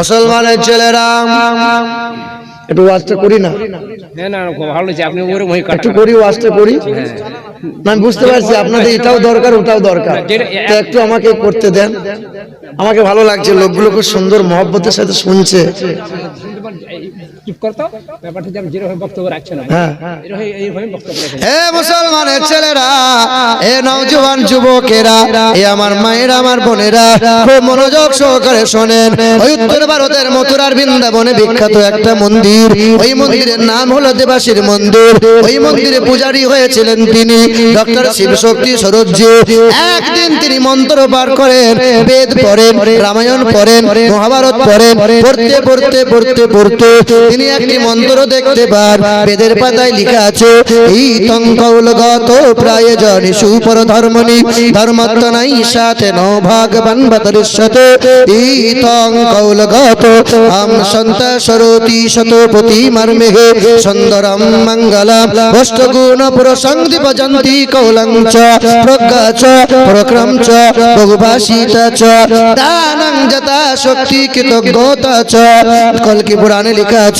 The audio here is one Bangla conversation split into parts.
মুসলমানের ছেলেরা একটু ওয়াজটা করি না? হ্যাঁ হয়ে একটু করি ওয়াজটা করি? আমি বুঝতে পারছি আপনাদের এটাও দরকার ওটাও দরকার। তো একটু আমাকে করতে দেন। আমাকে ভালো লাগছে লোকগুলো খুব সুন্দর মহব্বতের সাথে শুনছে। চুপ করতো ব্যাপারটা যেরকম বক্তব্য রাখছেন আপনি, হ্যাঁ। এরকম এইভাবে বক্তব্য রাখেন হে মুসলমানের ছেলেরা এ নওজোয়ান যুবকেরা এ আমার মায়েরা আমার বোনেরা খুব মনোযোগ সহকারে শোনেন। ওই উত্তর ভারতের মথুরার বৃন্দাবনে বিখ্যাত একটা মন্দির। ওই মন্দিরের নাম হলো দেবাসীর মন্দির। ওই মন্দিরে পূজারী হয়েছিলেন তিনি ডক্টর শিব শক্তি সরোজ্জি। একদিন তিনি মন্ত্র পাঠ করেন বেদ পড়েন রামায়ণ পড়েন মহাভারত পড়েন পড়তে পড়তে পড়তে পড়তে। তিনি একটি মন্ত্র দেখতে পান বেদের পাতায় লেখা আছে, এই তঙ্কৌলগত প্রায় জনি সুপর ধর্মনি ধর্মত্ব নাই সাথে, ন ভগবান বতরিষ্যতে এই তঙ্কৌলগত আম সন্ত সরতি শতপতি মর্মেহে, সুন্দরম মঙ্গলম অষ্টগুণ পুরসংদীপ জন্তি কৌলং চ প্রজ্ঞা চ প্রক্রম চ বহুভাষিত চ, দানং যথা শক্তি কৃতজ্ঞতা চ। কলকি পুরাণে লেখা আছে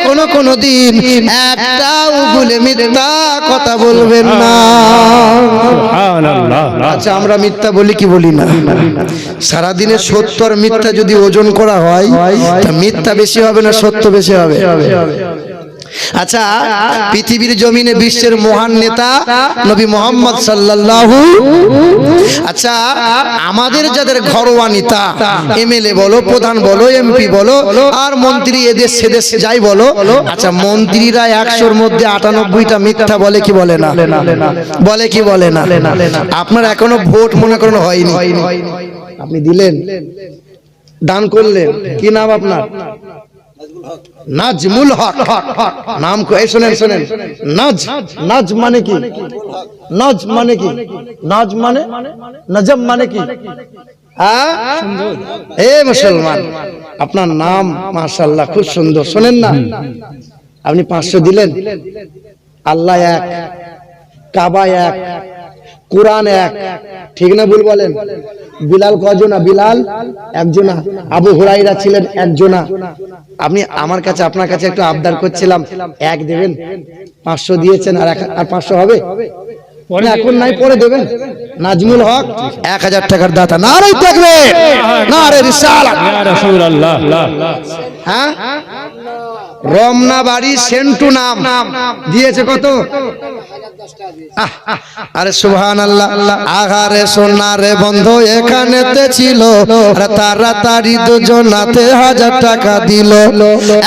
কখনো কোনো দিন একটাও উগুলে মিথ্যা কথা বলবেন না। আচ্ছা আমরা মিথ্যা বলি কি বলি না? সারাদিনে সত্য আর মিথ্যা যদি ওজন করা হয় মিথ্যা বেশি হবে না সত্য বেশি হবে? আচ্ছা পৃথিবীর জমিনে বিশ্বের মহান নেতা নবী মোহাম্মদ সাল্লাল্লাহু। আচ্ছা আমাদের যাদের ঘরোয়া নেতা, এমএলএ বলো, প্রধান বলো, এমপি বলো, আর মন্ত্রী এদেশ সেদেশ যাই বলো আচ্ছা মন্ত্রীরা একশোর মধ্যে আটানব্বইটা মিথ্যা বলে কি বলে না? বলে কি বলে না? আপনার এখনও ভোট মনে করেন হয়নি। আপনি দিলেন, দান করলেন, কি নাম আপনার? নাজমুল হক। নাম কো- এই শোনেন শোনেন। নাজ নাজ মানে কি? নাজ মানে কি? নাজ মানে? নজম মানে কি? হ্যাঁ? এ মুসলমান, আপনার নাম মাশাআল্লাহ খুব সুন্দর। শোনেন না? আপনি পাঁচশো দিলেন? আল্লাহ এক, কাবা এক কোরআন এক। ঠিক না ভুল বলেন? বিলাল কজনা বিলাল একজনা। আবু হুরাইরা ছিলেন একজনা। আপনি আমার কাছে আপনার কাছে একটু আবদার করছিলাম। এক দেবেন পাঁচশো দিয়েছেন আর আর পাঁচশো হবে? এখন নাই পরে দেবেন। নাজমুল হক এক হাজার টাকার দাতা। না রে দেখবে না রে রিসালা হ্যাঁ? রমনা বাড়ি সেন্টু নাম। দিয়েছে কত? আরে সুবহান আল্লাহ আহারে সোনারে বন্ধু, এখানেতে ছিল। তাড়াতাড়ি দুজনাতে হাজার টাকা দিল।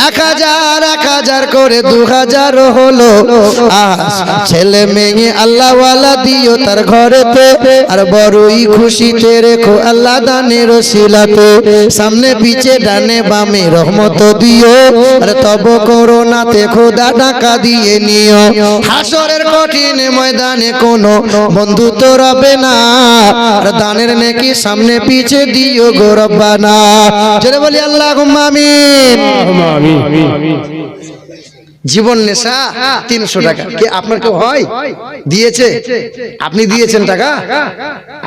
এক হাজার এক হাজার করে দু হাজার হলো। ছেলে মেয়ে আল্লাহওয়ালা দিও তার ঘরেতে। আর বড়ই খুশিতে রেখো আল্লাহ দানের শিলাতে সামনে পিছে ডানে বামে রহমত দিও। আর তব করোনাতে খোদা টাকা দিয়ে নিও। হাসরের কঠিন ময়দানে কোনো বন্ধুত্ব রবে না। আর দানের নেকি সামনে পিছে দিও গো রব্বানা। জোরে বলি আল্লাহ আমিন। জীবন নেশা তিনশো টাকা। কে আপনার কেউ হয়? দিয়েছে? আপনি দিয়েছেন টাকা?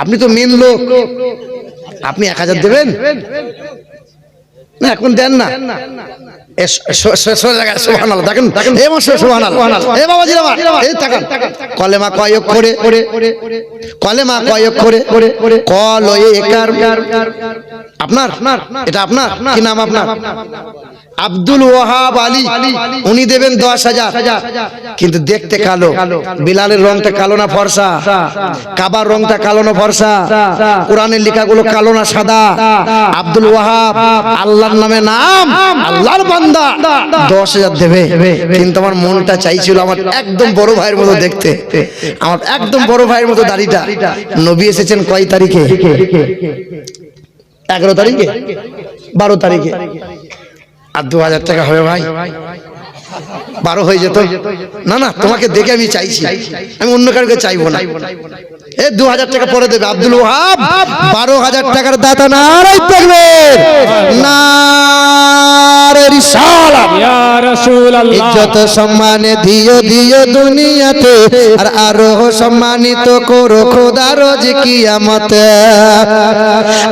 আপনি তো মেন লোক। আপনি এক হাজার দেবেন? না এখন দেন না। কলেমা কয়ক করে কলেমা কয়ক করে আপনার এটা আপনার কি নাম আপনার? আব্দুল ওয়াহাব আলী, উনি দেবেন দশ হাজার। কিন্তু দেখতে কালো, বিলালের রংটা কালো না ফর্সা? কাবার রংটা কালো না ফর্সা? কোরআনের লেখাগুলো কালো না সাদা? আব্দুল ওয়াহাব, আল্লাহর নামে নাম, আল্লাহর বান্দা। দশ হাজার দেবে। কিন্তু আমার মনটা চাইছিল আমার একদম বড় ভাইয়ের মতো দেখতে। আমার একদম বড় ভাইয়ের মতো দাড়িটা। নবী এসেছেন কয় তারিখে? এগারো তারিখে? বারো তারিখে? আর দু হাজার টাকা হবে ভাই। বারো হয়ে যেত। না না, তোমাকে দেখে আমি চাইছি। আমি অন্য কারোকে চাইব না। এ, দু হাজার টাকা পরে দেবে। আব্দুল ওহাব বারো হাজার টাকার দাতা নারাই থাকবে না রাসূলুল্লাহ ইজ্জত সম্মানে দিও দিও দুনিয়াতে আর আরও সম্মানিত করো কিয়ামতে।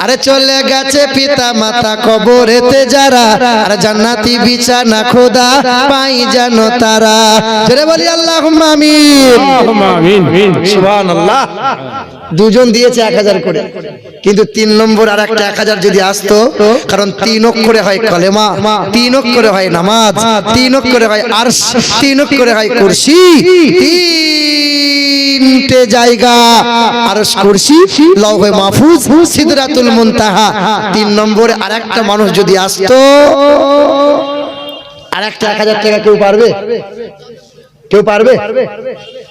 আরে চলে গেছে পিতা মাতা কবরেতে যারা আর জান্নাতি বিছানা খোদা পাই জানো তারা। জোরে বলি আল্লাহ আমিন। সুবহানাল্লাহ। দুজন দিয়েছে এক হাজার করে কিন্তু তিন নম্বর আর একটা এক হাজার যদি আসতো কারণ তিন অক্ষরে হয় কলেমা তিন অক্ষরে হয় নামাজ। তিন করে হয় আর তিন করে হয় কুরসি। তিনটে জায়গা, আর কুরসি, লৌহে মাহফুজ, সিদরাতুল মুনতাহা। তিন নম্বরে আরেকটা মানুষ যদি আসতো আর একটা টাকা কেউ পারবে? কেউ পারবে?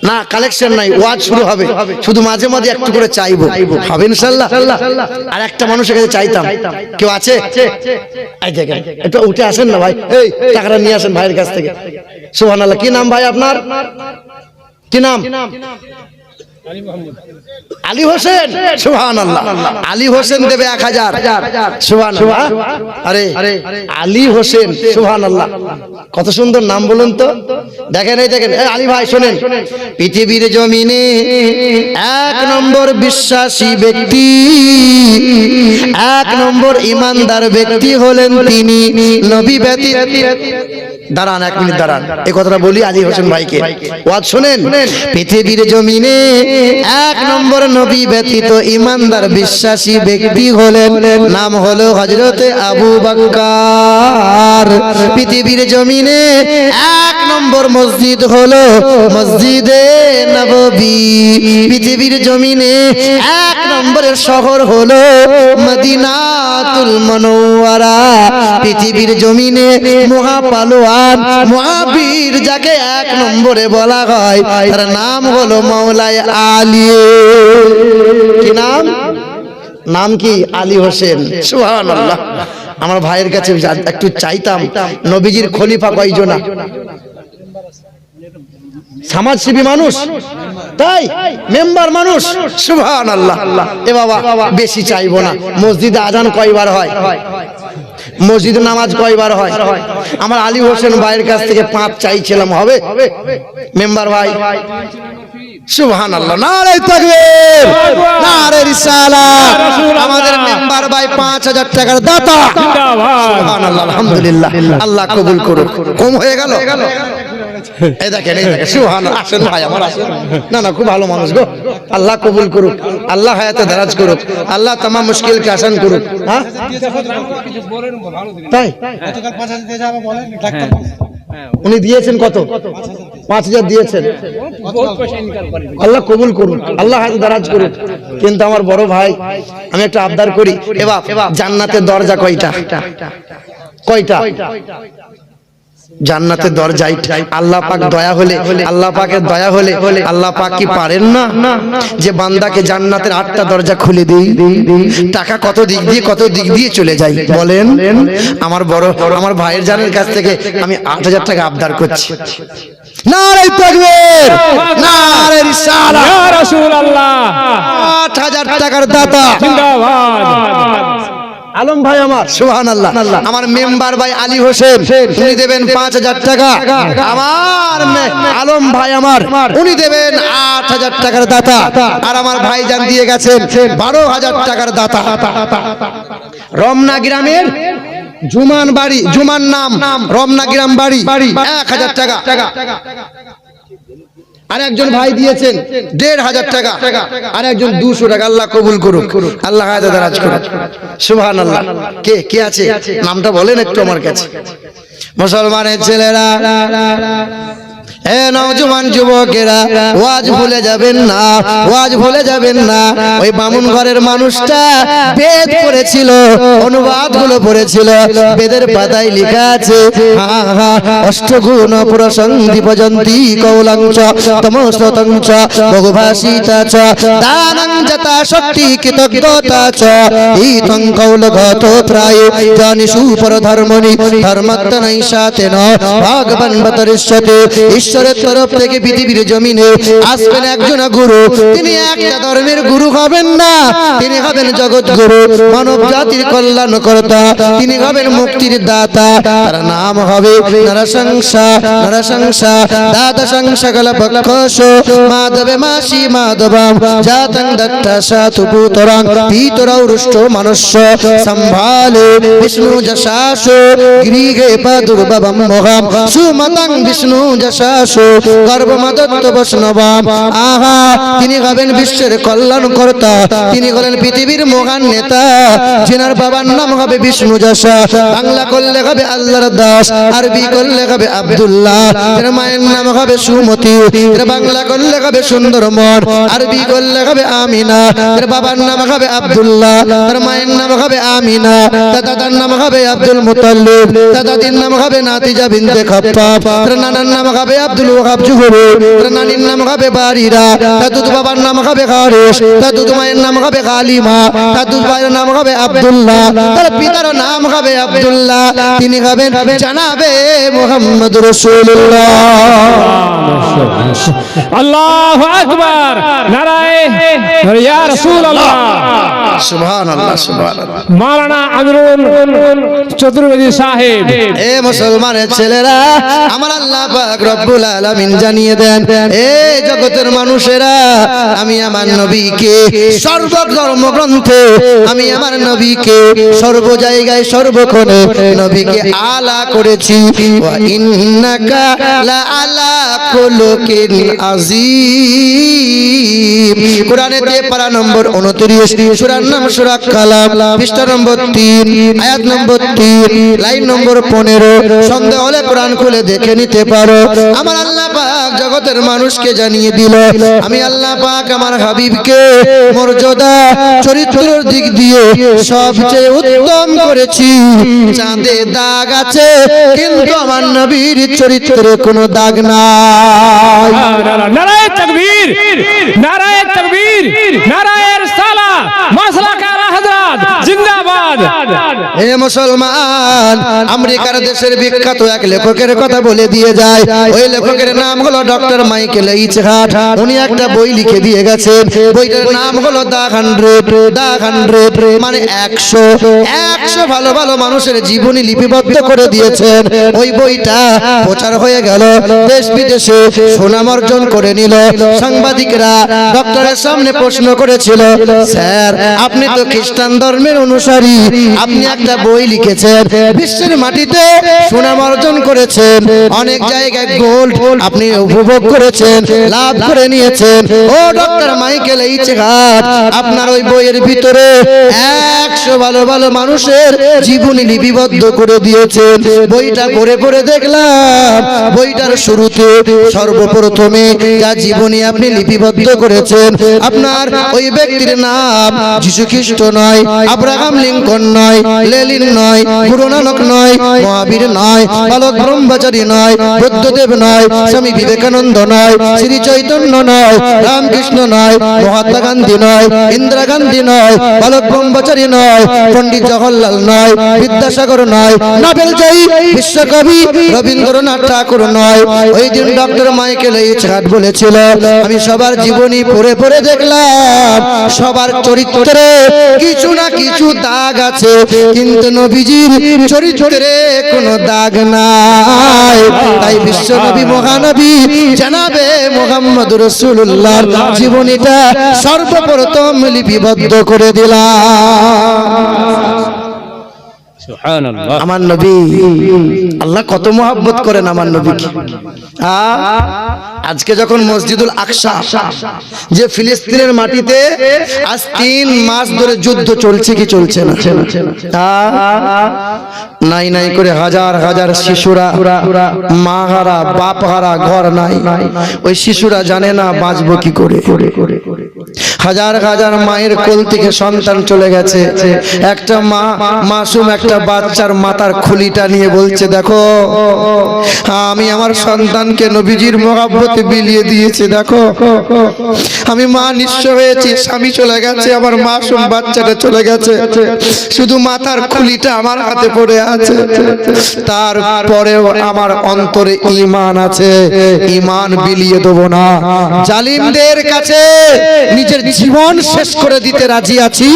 না কালেকশন নাই ওয়াজ শুরু হবে। শুধু মাঝে মাঝে একটু করে চাইব। হবে ইনশাল্লাহ। আর একটা মানুষের কাছে চাইতাম। কেউ আছে? একটু উঠে আসেন না ভাই। এই টাকাটা নিয়ে আসেন ভাইয়ের কাছ থেকে। সুবহানাল্লাহ। কি নাম ভাই আপনার? কি নাম? আলী হোসেন? সুহান আলী হোসেন দেবে এক হাজার। সুহান আরে আলী হোসেন সুহান আল্লাহ কত সুন্দর নাম বলুন তো। দেখেন এই দেখেন। আলী ভাই শোনেন। পৃথিবীর জমিনে এক নম্বর বিশ্বাসী ব্যক্তি এক নম্বর ইমানদার ব্যক্তি হলেন তিনি। নবী ব্যতীত দাঁড়ান এক মিনিট দাঁড়ান। এ কথাটা বলি আলী হোসেন ভাইকে। ওয়াজ শোনেন? পৃথিবীর জমিনে এক নম্বর নবী ব্যতীত ইমানদার বিশ্বাসী ব্যক্তি হলেন। নাম হলো হজরতে আবু বাক্কার পৃথিবীর জমিনে এক নম্বর মসজিদ হলো মসজিদে নববী। পৃথিবীর জমিনে এক নম্বরের শহর হলো মদিনাতুল মনোয়ারা। পৃথিবীর জমিনে মহাপালোয়ান, মহাবীর যাকে এক নম্বরে বলা হয়, তার নাম হলো মৌলায় আলী। কি নাম? নাম কি? আলী হোসেন। সুবহানাল্লাহ। আমার ভাইয়ের কাছে একটু চাইতাম, নবীজির খলিফা কয়জনা? সমাজসেবী মানুষ। তাই মেম্বার মানুষ। সুবহান আল্লাহ এ বাবা বেশি চাইব না। মসজিদে আজান কয়বার হয়? মসজিদে নামাজ কয়বার হয়? আমার আলী হোসেন ভাইয়ের কাছ থেকে পাঁচ চাইছিলাম। হবে? মেম্বার ভাই। সুবহান আল্লাহ নারে তাকবীর। নারে রিসালাত আমাদের মেম্বার ভাই পাঁচ হাজার টাকার দাতা। সুবহানাল্লাহ, আলহামদুলিল্লাহ। আল্লাহ কবুল করুক। কম হয়ে গেল? এই দেখেন এই দেখেন। সুবহান, আসেন ভাই, আমার আসেন। না না, খুব ভালো মানুষ গো। আল্লাহ কবুল করুক, আল্লাহ হায়াতে দারাজ করুক, আল্লাহ তামাম মুশকিলকে আসান করুক হ্যাঁ? তাই? উনি দিয়েছেন কত? পাঁচ হাজার দিয়েছেন। আল্লাহ কবুল করুন আল্লাহ হাতে দারাজ করুন কিন্তু আমার বড় ভাই, আমি একটা আবদার করি এবার জান্নাতের দরজা কয়টা? কয়টা? জান্নাতের দরজাই আল্লাহ পাক দয়া হলে আল্লাহ পাকের দয়া হলে আল্লাহ পাক কি পারেন না? যে বান্দাকে জান্নাতের আটটা দরজা খুলে দিই টাকা কত দিক দিয়ে কত দিক দিয়ে চলে যায় বলেন আমার বড় আমার ভাইয়ের জানের কাছ থেকে আমি আট হাজার টাকা আবদার করছি। নারে তাকবীর নারে রিসালাত। ইয়া রাসূলুল্লাহ। আট হাজার টাকার দাতা। জিন্দাবাদ। আলম ভাই আমার। সুহান আল্লাহ আমার মেম্বার ভাই আলী হোসেন উনি দেবেন পাঁচ হাজার টাকা। আমার আলম ভাই আমার উনি দেবেন আট হাজার টাকার দাতা। আর আমার ভাই জান দিয়ে গেছেন বারো হাজার টাকার দাতা। রমনা গ্রামের জুমান বাড়ি জুমান নাম রমনা গ্রাম বাড়ি এক হাজার টাকা। আর একজন ভাই দিয়েছেন দেড় হাজার টাকা। আর একজন দুশো টাকা, আল্লাহ কবুল করুক। আল্লাহ রাজ করুক। সুহান আল্লাহ কে কে আছে? নামটা বলেন একটু আমার কাছে। মুসলমানের ছেলেরা না না। অষ্টগুণ কৌলাংচ তমস্ততংচ বহুভাষিতা শক্তি কৃতজ্ঞতা ত্রায় জানিষু পরধর্মনি ধর্মত্ব নৈশাতেন ভগবান বতরিষ্যতে ঈশ্বরের তরফ থেকে পৃথিবীর জমিনে আসবেন একজন গুরু। তিনি একটা ধর্মের গুরু হবেন না। তিনি হবেন জগৎ গুরু, মানব জাতির কল্যাণ কর্তা তিনি হবেন মুক্তির দাতা। তার নাম হবে দাতা মাধবে মাসি মাধবাম, জাতং দত্তা রুষ্ট মনুষ্য, সম্ভালে বিষ্ণু যশাস। গৃহে সুমতং বিষ্ণু গর্ভমদত্ত বৈষ্ণবাম। আহা, তিনি হবেন বিশ্বের কল্যাণ কর্তা তিনি হলেন পৃথিবীর মহান নেতা। যিনার বাবার নাম হবে বিষ্ণু যশা। বাংলা করলে হবে আল্লাহর দাস, আরবি করলে হবে আব্দুল্লাহ। এর মায়ের নাম হবে সুমতি। এর বাংলা করলে হবে সুন্দরমন আরবি করলে হবে আমিনা। এর বাবার নাম হবে আব্দুল্লাহ। তার মায়ের নাম হবে আমিনা। দাদার নাম হবে আব্দুল মুতাল্লিব তার নাম হবে নাতিজা বিনতে খাপ্পাব। তার নানার নাম হবে আব্দুল ওহাব জুহরি তার নানির নাম হবে বারিরা। তার দুধ বাবার নাম হবে হারিস তার দুধ মায়ের নাম হবে হালিমা তার দুধ ভাইয়ের নাম হবে আব্দুল্লাহ। তার পিতার নাম হবে আব্দুল্লাহ। তিনি হবেন জানাবে মোহাম্মদ রসুল্লাহ আল্লাহ আকবার। নারায় ইয়া রাসূলুল্লাহ। সুবহানাল্লাহ সুবহানাল্লাহ আমিরুল চতুর্বেদী সাহেব। এ মুসলমানের ছেলেরা আমার আল্লাহ পাক রব্বুল আলামিন জানিয়ে দেন এ জগতের মানুষেরা আমি আমার নবীকে সর্ব ধর্মগ্রন্থে আমি আমার নবীকে সর্ব জায়গায় সর্বক্ষণে নবীকে আলা করেছি। ওয়া ইন্নাকা লা আলা কুলুকিন আযীম। কোরআনেতে পারা নম্বর 29 সূরার নাম সূরা কালাম, পৃষ্ঠা নম্বর 3 আয়াত নম্বর 3 লাইন নম্বর 15 সন্দেহ হলে কোরআন খুলে দেখে নিতে পারো। আমার আল্লাহ পাক জগতের মানুষকে জানিয়ে দিল, আমি আল্লাহ পাক আমার হাবিবকে মর্যাদা, চরিত্রের দিক দিয়ে সবচেয়ে উত্তম করেছি। চাঁদে দাগ আছে, কিন্তু আমার নবীর চরিত্রে কোনো দাগ নাই। নারায় তাকবীর নারায় তাকবীর নারায় সালা মাসলা কারা হযরত জিন্দাবাদ। এ মুসলমান আমেরিকার দেশের বিখ্যাত এক লেখকের কথা বলে দিয়ে যায়। ওই লেখকের নাম হলো ডক্টর মাইকেল এইচ হাট উনি একটা বই লিখে দিয়ে গেছেন। বইটার নাম হলো দা হান্ড্রেড। দা হান্ড্রেড মানে একশো। একশো ভালো ভালো মানুষের জীবনী লিপিবদ্ধ করে দিয়েছেন। ওই বইটা প্রচার হয়ে গেল। দেশ বিদেশে সুনাম অর্জন করে নিল। সাংবাদিকরা ডক্টরের সামনে প্রশ্ন করেছিল স্যার আপনি তো খ্রিস্টান ধর্মের অনুসারী আপনি একটা বই লিখেছেন বিশ্বের মাটিতে সুনাম অর্জন করেছেন অনেক জায়গায় গোল্ড আপনি উপভোগ করেছেন লাভ করে নিয়েছেন ও ডক্টর মাইকেল এইচ ঘাট আপনার ওই বইয়ের ভিতরে একশো ভালো ভালো মানুষের জীবনী লিপিবদ্ধ করে দিয়েছেন। বইটা পড়ে পড়ে দেখলাম বইটার শুরুতে সর্বপ্রথমে যা জীবনী আপনি লিপিবদ্ধ করেছেন আপনার ওই ব্যক্তির নাম যিশু খ্রিস্ট নয় আব্রাহাম লিঙ্কন নয়, লেলিন নয় গুরু নানক নয়, মহাবীর নয়, বালক ব্রহ্মচারী নয় বুদ্ধদেব নয়, স্বামী বিবেকানন্দ নয়, শ্রী চৈতন্য নয়, রামকৃষ্ণ নয়, মহাত্মা গান্ধী নয়, ইন্দিরা গান্ধী নয়, বালক ব্রহ্মচারী নয়, পণ্ডিত জওহরলাল নয়, বিদ্যাসাগর নয়, নোবেল জয়ী বিশ্বকবি রবীন্দ্রনাথ ঠাকুর নয়। ওই দিন ডক্টর মাইকেল এইচ হাট বলেছিল, আমি সবার জীবনী পড়ে পড়ে দেখলাম, সবার চরিত্রে কিছু না কিছু দাগ আছে, কিন্তু নবীজির চরিত্রে কোনো দাগ নাই। তাই বিশ্ব নবী মহানবী, জানাবে মোহাম্মদ রসুল্লাহর জীবনীটা সর্বপ্রথম লিপিবদ্ধ করে দিলাম। আমার নবী। আল্লাহ কত মোহাব্বত করেন আমার নবীকে। আজকে যখন মসজিদুল আকসা, যে ফিলিস্তিনের মাটিতে আজ তিন মাস ধরে যুদ্ধ চলছে কি চলছে না? নাই নাই করে হাজার হাজার শিশুরা মা হারা বাপ হারা ঘর নাই। ওই শিশুরা জানে না বাঁচবো কি করে? হাজার হাজার মায়ের কোল থেকে সন্তান চলে গেছে। একটা মা, মাসুম একটা বাচ্চার মাথার খুলিটা নিয়ে বলছে, দেখো, আমি আমার সন্তানকে নবীজির মহাব্বতে বিলিয়ে দিয়েছি, দেখো। আমি মা নিঃস্ব হয়েছি, স্বামী চলে গেছে আমার মাসুম বাচ্চাটা চলে গেছে। শুধু মাথার খুলিটা আমার হাতে পড়ে আছে। তারপরেও আমার অন্তরে ইমান আছে। ইমান বিলিয়ে দেবো না। জালিমদের কাছে নিজের জীবন শেষ করে দিতে রাজি আছি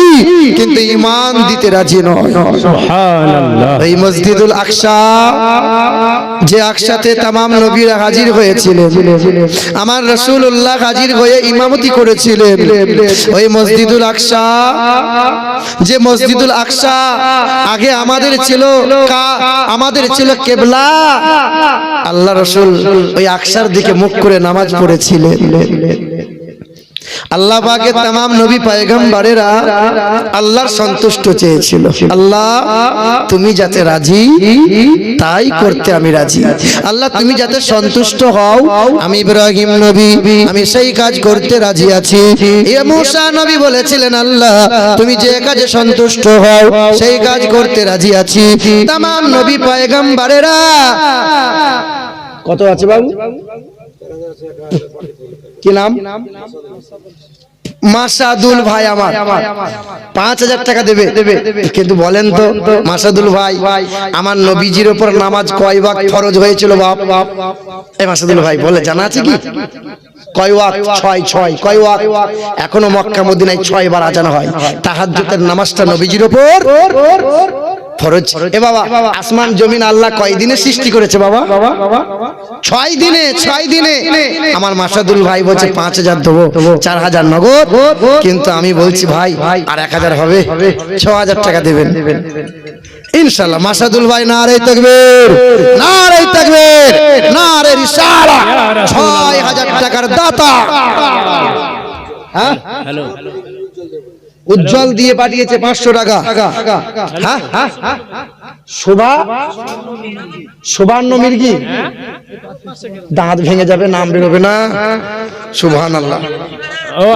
কিন্তু ইমান দিতে রাজি নয়। এই মসজিদুল আকসা যে আকসাতে তামাম নবীরা হাজির হয়েছিলেন আমার রসুল্লাহ হাজির হয়ে ইমামতি করেছিলেন। ওই মসজিদুল আকসা যে মসজিদুল আকসা আগে আমাদের ছিল আমাদের ছিল কেবলা আল্লাহ রসুল ওই আকসার দিকে মুখ করে নামাজ পড়েছিলেন। আল্লাহ পাকে তাম নবী পায়গম্বরেরা আল্লাহর সন্তুষ্ট চেয়েছিল। আল্লাহ তুমি যাতে রাজি তাই করতে আমি রাজি। আল্লাহ তুমি যাতে সন্তুষ্ট হও আমি ইব্রাহিম নবী আমি সেই কাজ করতে রাজি আছি। এ মুসা নবী বলেছিলেন আল্লাহ তুমি যে কাজে সন্তুষ্ট হও সেই কাজ করতে রাজি আছি। তাম নবী পায়গম্বরেরা। কত আছে বাবু? কি নাম? মাসাদুল ভাই আমার। পাঁচ হাজার টাকা দেবে। কিন্তু বলেন তো, মাসাদুল ভাই, আমার নবীজির ওপর নামাজ কয় ওয়াক্ত ফরজ হয়েছিল বাপ? এই মাসাদুল ভাই, বলে জানা আছে কি? কয় ছয় ছয়, কয় এখনও মক্কা, মদিনায় ছয় বার আজান হয়। তাহাজ্জুদের নামাজটা নবীজির ওপর? ফরজ। এ বাবা আসমান জমিন আল্লাহ কয় দিনে সৃষ্টি করেছে বাবা? ছয় দিনে ছয় দিনে আমার মাসাদুল ভাই বলছে পাঁচ হাজার দেবো চার হাজার নগদ। কিন্তু আমি বলছি ভাই আর এক হাজার হবে। ছ হাজার টাকা দেবেন। ইনশাল্লাহ মাসাদুল ভাই না রে তকবীর। না রে তকবীর। না রে রিসালা। ছয় হাজার টাকার দাতা। হ্যাঁ? হ্যালো। উজ্জ্বল দিয়ে পাঠিয়েছে পাঁচশো টাকা। হ্যাঁ শোভা শোভান্ন মির্গি। দাঁত ভেঙে যাবে নাম বেরোবে না। সুবহান আল্লাহ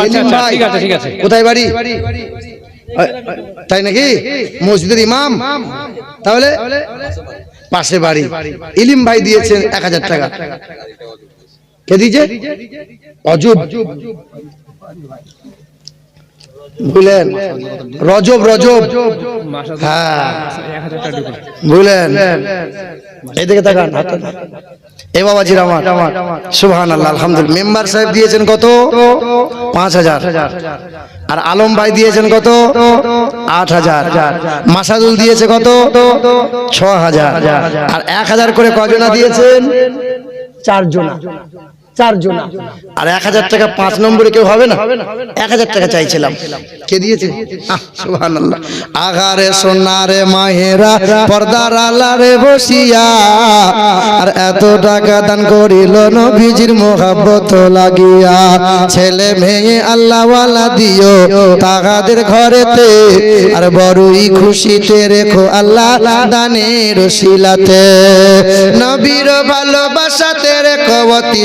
আচ্ছা আচ্ছা কোথায় বাড়ি? তাই নাকি? মসজিদের ইমাম? তাহলে পাশে বাড়ি। ইলিম ভাই দিয়েছেন এক হাজার টাকা। কে দিয়েছে? অজুব। বুঝলেন রজব রজব। হ্যাঁ। 1000 বুঝলেন এদিকে তাকান। এ বাবাজির আমার সুহান আল্লাহ আলহামদুলিল্লাহ। মেম্বার সাহেব দিয়েছেন কত? পাঁচ হাজার। আর আলম ভাই দিয়েছেন কত? আট হাজার। মাসাদুল দিয়েছে কত? ছ হাজার। আর এক হাজার করে কজনা দিয়েছেন? চারজনা। আর এক হাজার টাকা পাঁচ নম্বরে কেউ হবে না? এক হাজার টাকা চাইছিলাম। কে দিয়েছে? আগারে সোনারে মাহেরা, পর্দার আলারে বসিয়া। আর এত টাকা দান করিল নবীজির মোহাব্বত লাগিয়া। ছেলে মেয়ে আল্লাহওয়ালা দিও তাহাদের ঘরেতে। আর বড়ই খুশিতে রেখো আল্লাহ দানের শিলাতে। নবীর ভালোবাসাতে রেখো অতি